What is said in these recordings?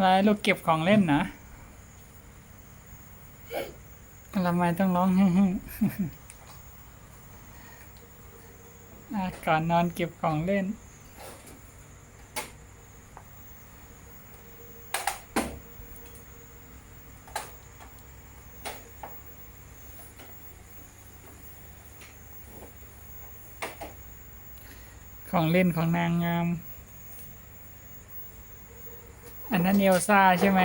อะไรลูกเก็บของเล่นนะทำไมต้องร้องฮึ่มๆอะก่อนนอนเก็บของเล่น ของเล่นของนางงาม อันนั้นเอลซ่าใช่ไหม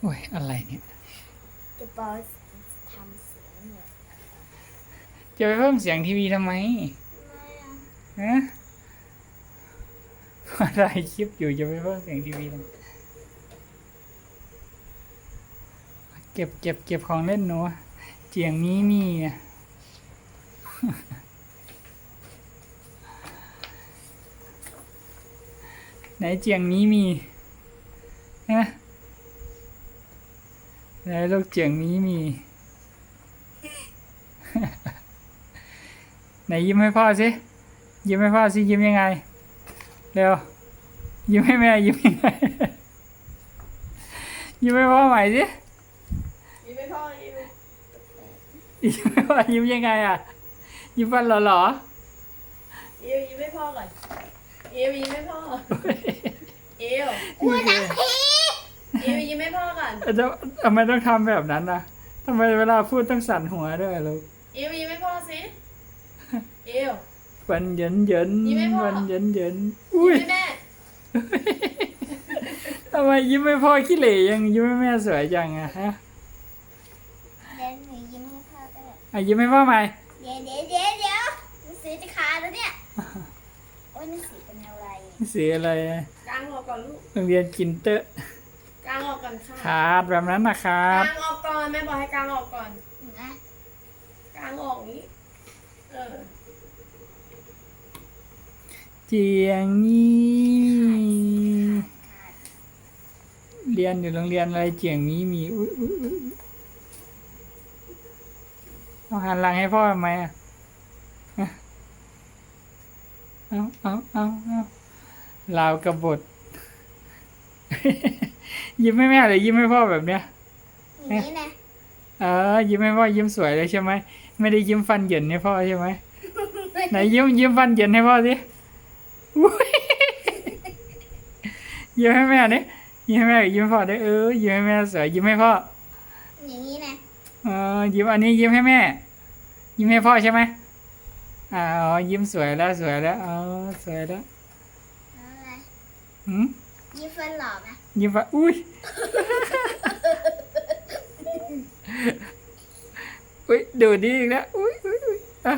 โอ้ย อะไรเนี่ยจะบอสทำเสียงเนี่ยจะไปเพิ่มเสียงทีวีทำไมไม่อะฮะอะไรคลิปอยู่จะไปเพิ่มเสียงทีวีทำไมเก็บเก็บเก็บของเล่นหนูเจียงนี้มีอะ ไหนเจียงนี้มีฮะไหนลูกเจียงนี้มี ไหนยิ้มให้พ่อสิ ยิ้มให้พ่อสิยิ้มยังไง เร็ว ยิ้มให้แม่ยิ้มยังไง ยิ้มให้พ่อใหม่สิ ยิ้มไม่พ่อยิ้มยิ้มให้พ่อยิ้มยังไงอะ ยิ้มฟันหล่อเอวยิ้มไม่พ่อก่อน เอวยิ้มไม่พ่อ เอวๆอุ้ยเอวยิ้มไม่พ่อก่อนจะทำไมต้องทำแบบนั้นนะทำไมเวลาพูดต้องสั่นหัวด้วยลูกเอวยิ้มไม่พ่อสิเอววันเย็นเย็นยิ้มให้พ่อวันเย็นเย็นอุ้ยยิ้มให้แม่ทำไมยิ้มไม่พ่อขี้เหร่ยังยิ้มให้แม่สวยจังอะฮะเดี๋ยวหนูยิ้มให้พ่อด้วยอะยิ้มให้พ่อใหม่เดี๋ยวเดี๋ยวเดี๋ยวเดี๋ยวหนังสือจะขาดแล้วเนี่ย โอ้ยหนังสือเป็นอะไรสีอะไรอะกางออกก่อนลูกโรงเรียนกินเตอร์กางออกก่อนค่ะขาดแบบนั้นนะครักาบงออกก่อนแม่บอกให้กางออกก่อน นะกางออกอย่างนี้เออเจียงนี้ขาดเรียนอยู่โรงเรียนอะไรเจียงนี้มีอุ้ยอุ้ยอุ้ยเอาหันหลังให้พ่อทำไมอะฮะ เอาเอาเอาเอาลาวกระบดยิ้มให้แม่หรือยิ้มให้พ่อแบบเนี้ยอย่างนี้นะเออยิ้มให้พ่อยิ้มสวยเลยใช่ไหมไม่ได้ยิ้มฟันเหยินให้พ่อใช่ไหมไหนยิ้มยิ้มฟันเหยินให้พ่อสิอุ๊ยยิ้มให้แม่นี่ยิ้มให้แม่กับยิ้มให้พ่อได้วยเออยิ้มให้แม่สวยยิ้มให้พ่ออย่างนี้นะเออยิ้มอันนี้ยิ้มให้แม่ ยิ้มให้พ่อใช่ไหม อ่าอ๋อยิ้มสวยแล้วสวยแล้วอ๋อสวยแล้วเอาอะไรหืมยิ้มฟันหล่อไหมยิ้มว่าอุ้ยอุ้ยดูดีอีกแล้วอุ้ยอุ้ยอุ้ยอะ